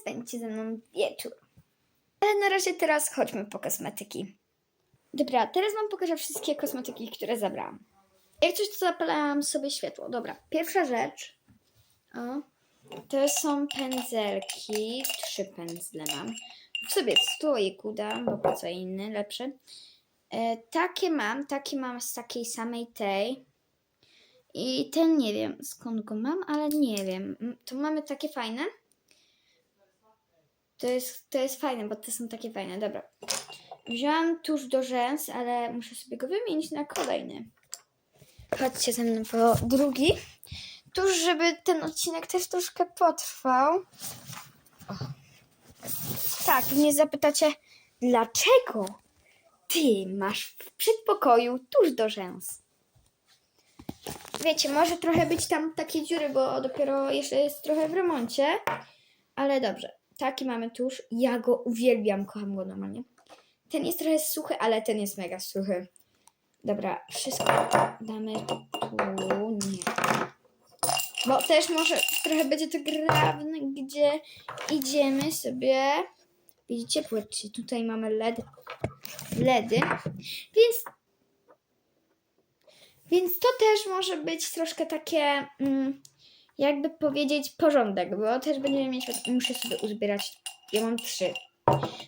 spędźcie ze mną wieczór. Ale na razie teraz chodźmy po kosmetyki. Dobra, teraz wam pokażę wszystkie kosmetyki, które zabrałam. Jak coś, to zapalałam sobie światło. Dobra, pierwsza rzecz. O, to są pędzelki. Trzy pędzle mam. W sobie słoiku dam, bo po co inny, lepszy. E, takie mam, takie mam z takiej samej tej. I ten nie wiem skąd go mam, ale nie wiem. To mamy takie fajne. To jest, to jest fajne, bo te są takie fajne. Dobra. Wziąłam tuż do rzęs, ale muszę sobie go wymienić na kolejny. Chodźcie ze mną po drugi. Tuż, żeby ten odcinek też troszkę potrwał. Tak, mnie zapytacie, dlaczego ty masz w przedpokoju tuż do rzęs? Wiecie, może trochę być tam takie dziury, bo dopiero jeszcze jest trochę w remoncie, ale dobrze. Taki mamy tuż. Ja go uwielbiam, kocham go normalnie. Ten jest trochę suchy, ale ten jest mega suchy. Dobra, wszystko damy tu. Nie. Bo też może trochę będzie to grawne, gdzie idziemy sobie. Widzicie, płytcie, tutaj mamy LED, LEDy, więc więc to też może być troszkę takie, mm, jakby powiedzieć, porządek, bo też będziemy mieć, muszę sobie uzbierać, ja mam trzy.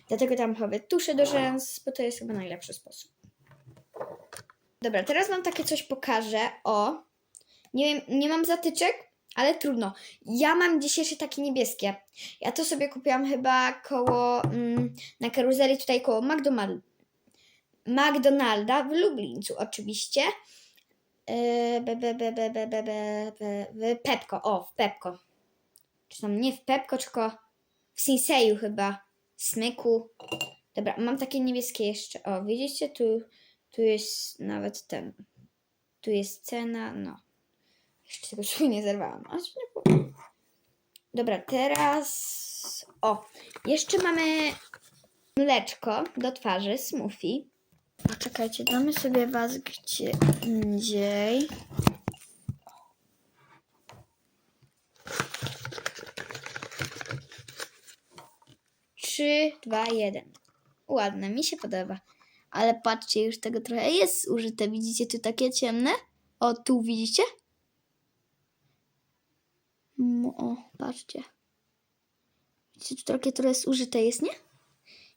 Dlatego tam chowę tuszę do rzęs, bo to jest chyba najlepszy sposób. Dobra, teraz wam takie coś pokażę. O, nie wiem, nie mam zatyczek, ale trudno. Ja mam dzisiejsze takie niebieskie. Ja to sobie kupiłam chyba koło, mm, na karuzeli tutaj koło McDonald, McDonalda w Lublińcu oczywiście. Yy, be, be, be, be, be, be, be, w Pepko, o, w Pepko. Czy tam nie w Pepko, tylko w Sinseju chyba. Smyku. Dobra, mam takie niebieskie jeszcze. O, widzicie, tu, tu jest nawet ten. Tu jest cena, no. Jeszcze tego szły nie zerwałam. Dobra, teraz. O, jeszcze mamy mleczko do twarzy, smoothie. Poczekajcie, damy sobie was gdzie indziej. Trzy, dwa, jeden. Ładne, mi się podoba. Ale patrzcie, już tego trochę jest użyte. Widzicie tu takie ciemne? O, tu widzicie? Mm, O, patrzcie. Widzicie, tu takie trochę zużyte jest, nie?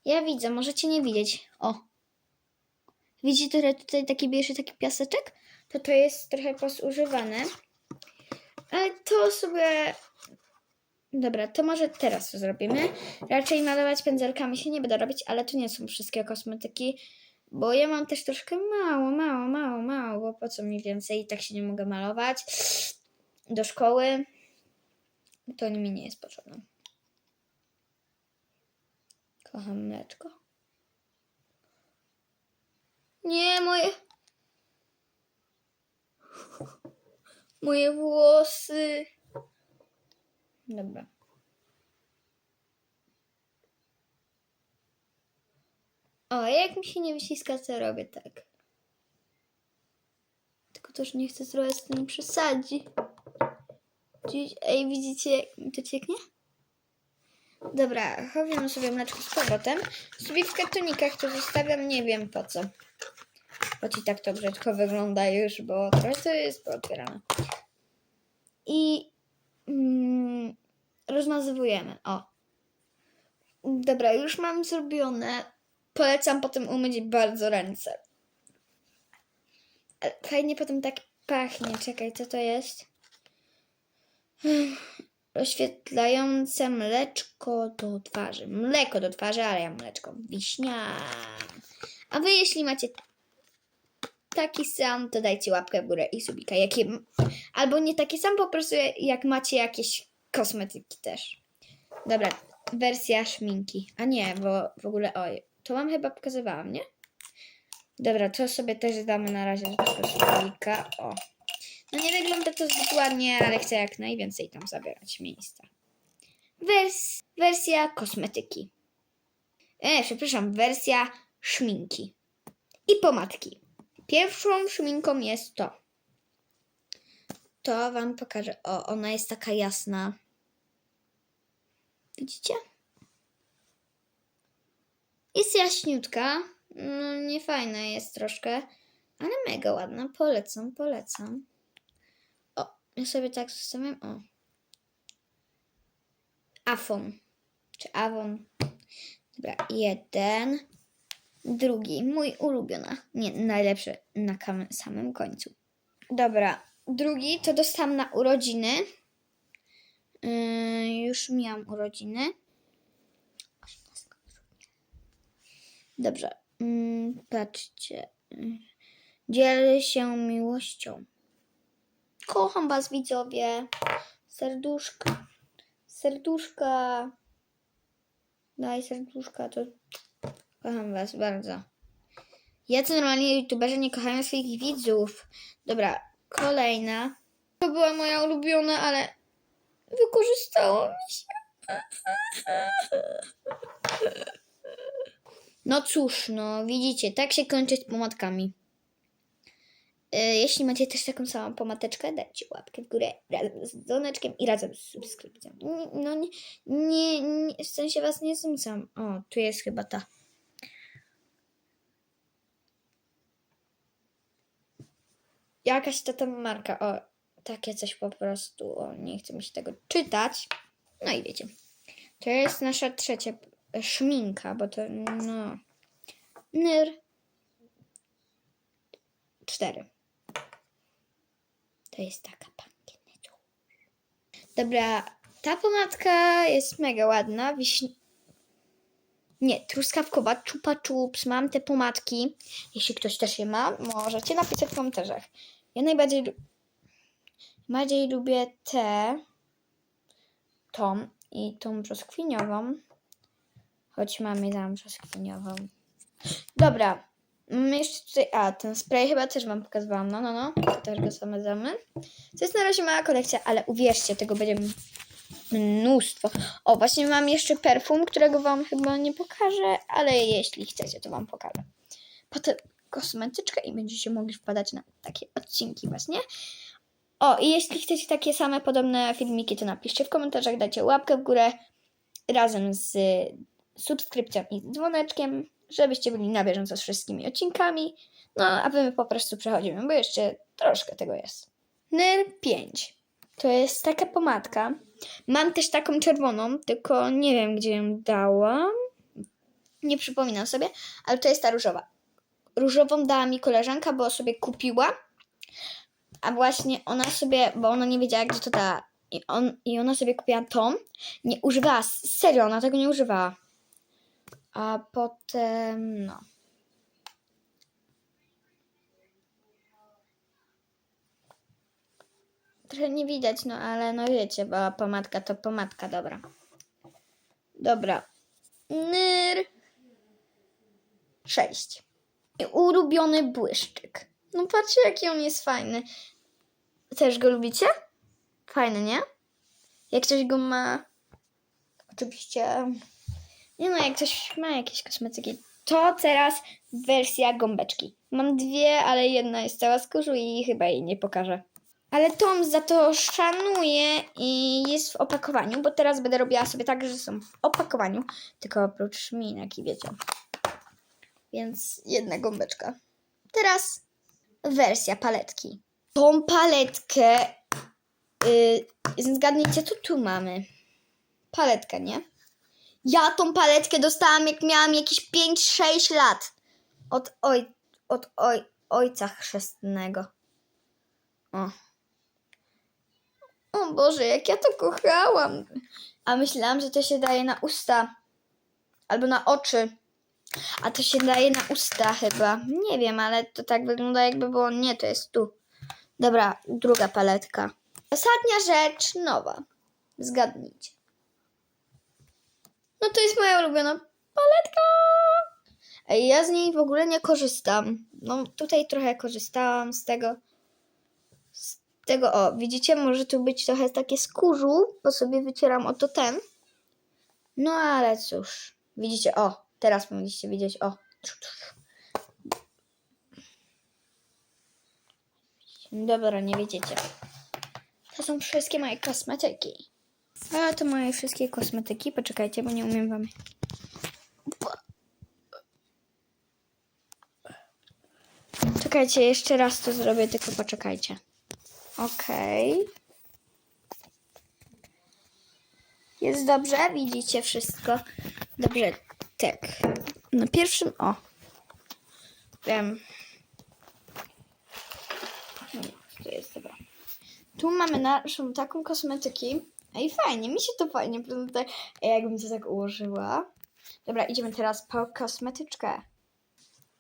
Ja widzę, możecie nie widzieć. O, Widzicie tutaj taki bierze taki piaseczek? To to jest trochę pozużywane. Ale to sobie... Dobra, to może teraz to zrobimy. Raczej malować pędzelkami się nie będę robić, ale to nie są wszystkie kosmetyki, bo ja mam też troszkę mało, mało, mało, mało, bo po co mi więcej? I tak się nie mogę malować. Do szkoły to mi nie jest potrzebne. Kocham mleczko. Nie, moje. Moje włosy. Dobra. O, jak mi się nie wyciska, to robię tak. Tylko też nie chcę trochę z tym przesadzi. Dziś, ej, widzicie, jak mi to cieknie? Dobra, chowam sobie mleczko z powrotem. Sobie w kartonikach to zostawiam, nie wiem po co. Choć i tak to brzydko wygląda już, bo trochę to jest pootwierane. I mm. O. Dobra, już mam zrobione. Polecam potem umyć bardzo ręce. Ale Fajnie potem tak pachnie. Czekaj, co to jest? Oświetlające mleczko do twarzy. Mleko do twarzy, ale ja mleczko wiśnia. A wy jeśli macie taki sam, to dajcie łapkę w górę i subika. Jakie, albo nie taki sam, po prostu jak macie jakieś kosmetyki też. Dobra, wersja szminki. A nie, bo w ogóle, oj, to wam chyba pokazywałam, nie? Dobra, to sobie też damy na razie do słoika. O. No nie wygląda to zbyt ładnie, ale chcę jak najwięcej tam zabierać miejsca. Wers wersja kosmetyki. E, przepraszam, wersja szminki i pomadki. Pierwszą szminką jest to. To wam pokażę. O, ona jest taka jasna. Widzicie? Jest jaśniutka. No, nie fajna jest troszkę, ale mega ładna. Polecam, polecam. O, ja sobie tak zostawiam. O. Afon. Czy Avon. Dobra, jeden. Drugi, mój ulubiona. Nie, najlepszy na samym końcu. Dobra, drugi to dostałam na urodziny. Yy, już miałam urodziny. Dobrze. Mm, patrzcie. Yy, Dzielę się miłością. Kocham was, widzowie. Serduszka. Serduszka. Daj serduszka, to kocham was bardzo. Jacy normalnie youtuberzy nie kochają swoich widzów. Dobra, kolejna. To była moja ulubiona, ale wykorzystało mi się. No cóż, no widzicie, tak się kończy z pomadkami. E, Jeśli macie też taką samą pomadeczkę, dajcie łapkę w górę razem z dzwoneczkiem i razem z subskrypcją. No nie, nie, nie, w sensie was nie zmucam. O, tu jest chyba ta. Jakaś to tam marka. O, takie coś po prostu. O, nie chcę mi się tego czytać. No i wiecie. To jest nasza trzecia szminka, bo to no. Nyr. Cztery. To jest taka pankinetu. Dobra, ta pomadka jest mega ładna. Wiśni... Nie, truskawkowa, czupa czups. Mam te pomadki. Jeśli ktoś też je ma, możecie napisać w komentarzach. Ja najbardziej, bardziej lubię tę, tą i tą brzoskwiniową. Choć mamy tam brzoskwiniową. Dobra, mamy jeszcze tutaj, a ten spray chyba też wam pokazywałam, no, no, no, to też go sprawdzamy. To jest na razie mała kolekcja, ale uwierzcie, tego będzie mnóstwo. O, właśnie mam jeszcze perfum, którego wam chyba nie pokażę, ale jeśli chcecie, to wam pokażę. Potem kosmetyczkę i będziecie mogli wpadać na takie odcinki właśnie. O, i jeśli chcecie takie same podobne filmiki, to napiszcie w komentarzach, dajcie łapkę w górę razem z subskrypcją i dzwoneczkiem, żebyście byli na bieżąco z wszystkimi odcinkami. No, a my po prostu przechodzimy, bo jeszcze troszkę tego jest. NYR 5. To jest taka pomadka. Mam też taką czerwoną, tylko nie wiem, gdzie ją dałam. Nie przypominam sobie, ale to jest ta różowa. Różową dała mi koleżanka, bo sobie kupiła. A właśnie ona sobie, bo ona nie wiedziała, gdzie to da. I, on, I ona sobie kupiła tą. Nie używała, serio, ona tego nie używała. A potem, no. Trochę nie widać, no ale no wiecie, bo pomadka to pomadka, dobra. Dobra. Nyr. Sześć. Ulubiony błyszczyk. No patrzcie, jaki on jest fajny. Też go lubicie? Fajny, nie? Jak ktoś go ma... Oczywiście... Nie no, jak ktoś ma jakieś kosmetyki, to teraz wersja gąbeczki. Mam dwie, ale jedna jest cała z kurzu i chyba jej nie pokażę. Ale Tom za to szanuje i jest w opakowaniu, bo teraz będę robiła sobie tak, że są w opakowaniu, tylko oprócz szminek i wiecie. Więc jedna gąbeczka. Teraz wersja paletki. Tą paletkę, yy, zgadnijcie, co tu mamy? Paletkę, nie? Ja tą paletkę dostałam jak miałam jakieś 5-6 lat. Od, oj, od oj, ojca chrzestnego. O. O Boże, jak ja to kochałam. A myślałam, że to się daje na usta. Albo na oczy. A to się daje na usta chyba. Nie wiem, ale to tak wygląda jakby było. Nie, to jest tu. Dobra, druga paletka. Ostatnia rzecz, nowa. Zgadnijcie. No to jest moja ulubiona paletka. Ja z niej w ogóle nie korzystam. No tutaj trochę korzystałam z tego. Z tego, o, widzicie, może tu być trochę takie skórzu, bo sobie wycieram oto ten. No ale cóż, widzicie, o, teraz mogliście widzieć, o. Dobra, nie widzicie. To są wszystkie moje kosmetyki. A to moje wszystkie kosmetyki. Poczekajcie, bo nie umiem wam. Czekajcie, jeszcze raz to zrobię, tylko poczekajcie. Okej. Jest dobrze, widzicie wszystko. Dobrze, tak. Na pierwszym, o. Wiem. To jest dobra. Tu mamy naszą taką kosmetyki. Ej, fajnie, mi się to fajnie prezentuje. Jakbym to tak ułożyła. Dobra, idziemy teraz po kosmetyczkę.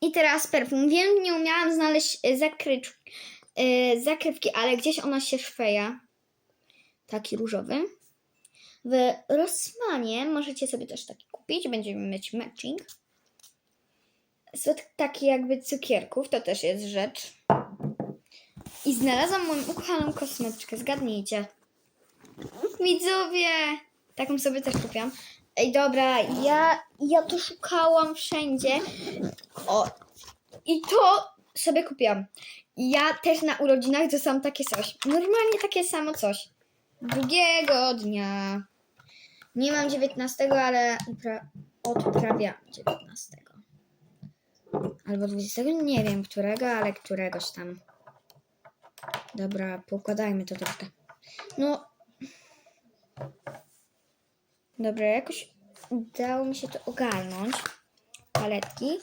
I teraz perfum. Wiem, nie umiałam znaleźć e, zakrycz, e, zakrywki, ale gdzieś ona się szweja. Taki różowy. W Rossmanie możecie sobie też taki kupić. Będziemy mieć matching. Są takie jakby cukierków, to też jest rzecz. I znalazłam moją ukochaną kosmetyczkę. Zgadnijcie. Widzowie! Taką sobie też kupiłam. Ej, dobra, ja, ja to szukałam wszędzie. O, i to sobie kupiłam. Ja też na urodzinach dostałam takie coś. Normalnie takie samo coś. Drugiego dnia. Nie mam 19, ale odprawiam 19. Albo 20, nie wiem którego, ale któregoś tam. Dobra, poukładajmy to troszkę. No. Dobra, jakoś udało mi się to ogarnąć. Paletki.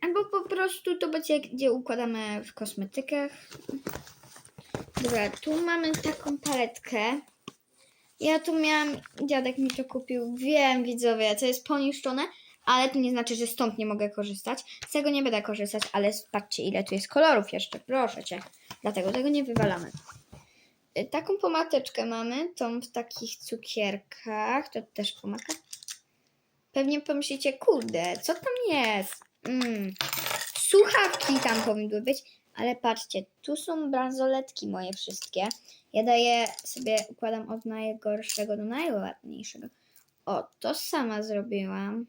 Albo po prostu to będzie, gdzie układamy w kosmetykach. Dobra, tu mamy taką paletkę. Ja tu miałam, dziadek mi to kupił. Wiem, widzowie, to jest poniszczone, ale to nie znaczy, że stąd nie mogę korzystać. Z tego nie będę korzystać, ale patrzcie, ile tu jest kolorów jeszcze, proszę cię. Dlatego tego nie wywalamy. Y, Taką pomadeczkę mamy, tą w takich cukierkach. To też pomadka. Pewnie pomyślicie, kurde, co tam jest? Mm. Słuchawki tam powinny być, ale patrzcie, tu są bransoletki moje wszystkie. Ja daję sobie, układam od najgorszego do najładniejszego. O, to sama zrobiłam.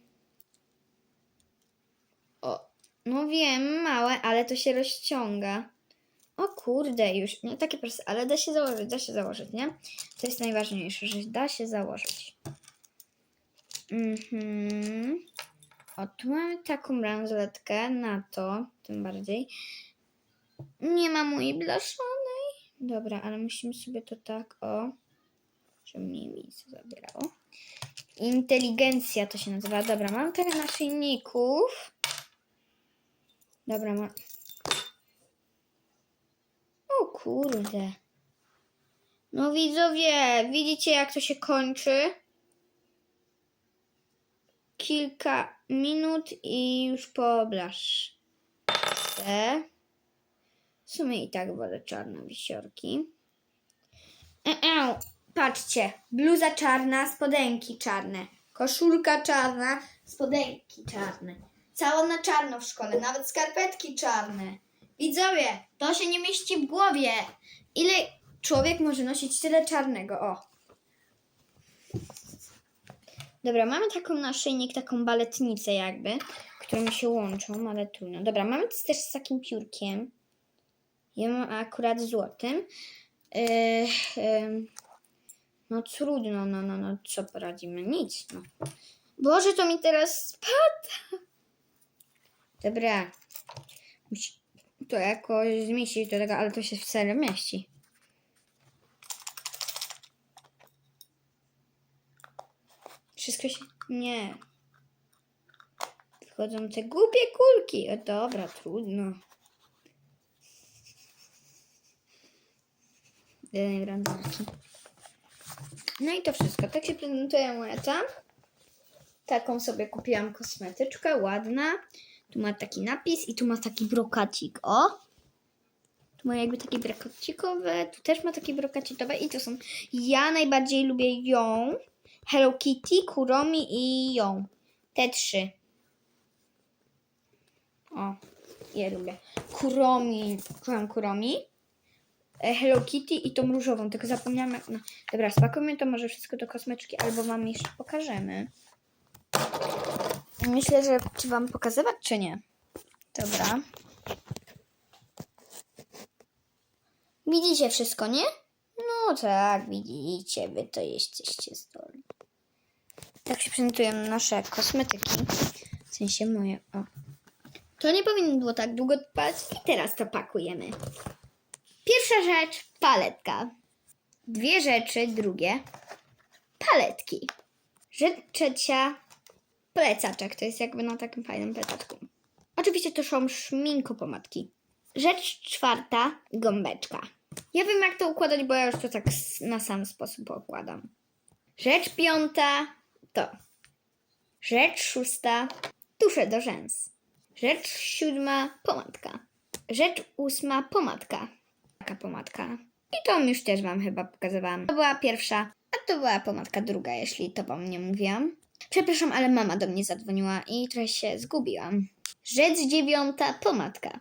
O, no wiem, małe, ale to się rozciąga. O kurde, już nie takie proste, ale da się założyć, da się założyć, nie? To jest najważniejsze, że da się założyć. Mhm. O, tu mamy taką bransoletkę na to, tym bardziej. Nie ma mojej blaszanej. Dobra, ale musimy sobie to tak, o, żeby mniej miejsca zabierało. Inteligencja to się nazywa. Dobra, mam trochę naszyjników. Dobra, mam. O kurde. No widzowie, widzicie jak to się kończy? Kilka minut i już po blaszce. W sumie i tak wolę czarne wisiorki. E, e, patrzcie, bluza czarna, spodenki czarne, koszulka czarna, spodenki czarne. Cała na czarno w szkole, nawet skarpetki czarne. Widzowie, to się nie mieści w głowie. Ile człowiek może nosić tyle czarnego? O. Dobra, mamy taką naszyjnik, taką baletnicę jakby, którą się łączą, ale trudno. Dobra, mamy też z takim piórkiem. Ja mam akurat złotym. Yy, yy, no trudno, no, no, no, co poradzimy? Nic, no. Boże, to mi teraz spada. Dobra. Musi to jakoś zmieścić do tego, ale to się w serio mieści. Wszystko się... Nie. Wchodzą te głupie kulki. O dobra, trudno. Jednej bransolki. No i to wszystko. Tak się prezentuje moja ta. Taką sobie kupiłam kosmetyczkę, ładna. Tu ma taki napis i tu ma taki brokacik. O! Tu ma jakby takie brokacikowe. Tu też ma takie brokacikowe i to są... Ja najbardziej lubię ją. Hello Kitty, Kuromi i ją. Te trzy. O, je lubię. Kuromi, kocham Kuromi. E, Hello Kitty i tą różową, tylko zapomniałam jak... No. Dobra, spakujmy to może wszystko do kosmyczki, albo wam jeszcze pokażemy. Myślę, że czy wam pokazywać, czy nie. Dobra. Widzicie wszystko, nie? No tak, widzicie, wy to jesteście zdolni. Tak się prezentują nasze kosmetyki. W sensie moje, o. To nie powinno było tak długo trwać i teraz to pakujemy. Pierwsza rzecz, paletka. Dwie rzeczy, drugie, paletki. Rzecz trzecia, plecaczek. To jest jakby na takim fajnym plecaczku. Oczywiście to są szminko pomadki. Rzecz czwarta, gąbeczka. Ja wiem jak to układać, bo ja już to tak na sam sposób układam. Rzecz piąta to. Rzecz szósta, tusze do rzęs. Rzecz siódma, pomadka. Rzecz ósma, pomadka. Taka pomadka. I tą już też Wam chyba pokazywałam. To była pierwsza, a to była pomadka druga, jeśli to Wam nie mówiłam. Przepraszam, ale mama do mnie zadzwoniła i trochę się zgubiłam. Rzecz dziewiąta, pomadka.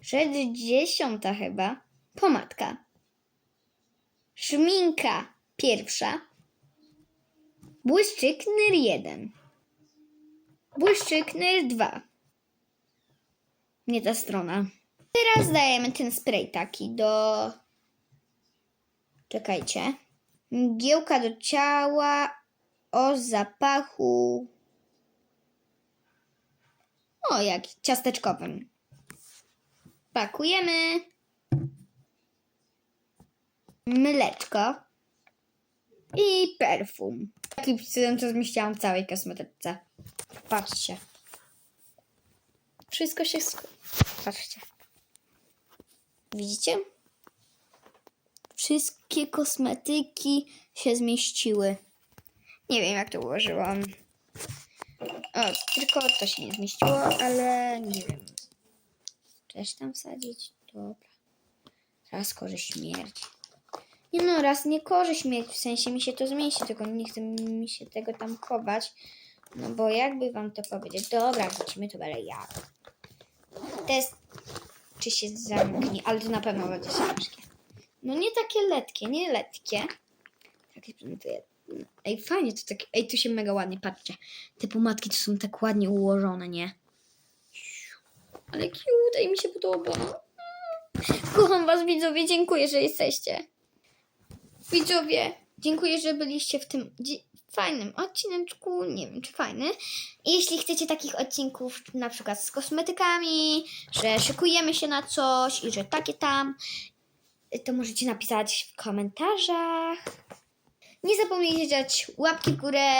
Rzecz dziesiąta chyba, pomadka. Szminka pierwsza. Błyszczyk nyr jeden. Błyszczyk nyr dwa. Nie ta strona. Teraz dajemy ten spray taki do... Czekajcie. Mgiełka do ciała o zapachu... O, jak ciasteczkowym. Pakujemy. Mleczko. I perfum. Taki cudem to zmieściłam w całej kosmetyczce. Patrzcie. Wszystko się... Patrzcie. Widzicie? Wszystkie kosmetyki się zmieściły. Nie wiem, jak to ułożyłam. O, tylko to się nie zmieściło, ale nie wiem. Też tam wsadzić? Dobra. Raz korzy śmierć. Nie no, raz nie korzy śmierć, w sensie mi się to zmieści, tylko nie chce mi się tego tam chować. No bo jakby wam to powiedzieć? Dobra, wrócimy to ale jak. Test, czy się zamknie, ale to na pewno będzie ciężkie. No nie takie letkie, nie letkie. Tak się prezentuje. Ej, fajnie to tak. Ej, tu się mega ładnie, patrzcie. Te pomadki to są tak ładnie ułożone, nie? Ale cute, i mi się podoba. Kocham was widzowie, dziękuję, że jesteście. Widzowie, dziękuję, że byliście w tym fajnym odcineczku. Nie wiem, czy fajny. Jeśli chcecie takich odcinków, na przykład z kosmetykami, że szykujemy się na coś i że takie tam, to możecie napisać w komentarzach. Nie zapomnijcie dać łapki w górę,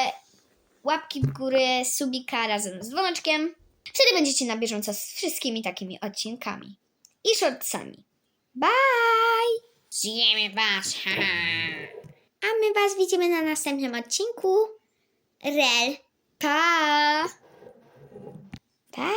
łapki w górę, subika razem z dzwoneczkiem. Wtedy będziecie na bieżąco z wszystkimi takimi odcinkami i shortsami. Bye! Zjemy was. A my Was widzimy na następnym odcinku. Rel. Pa! Pa!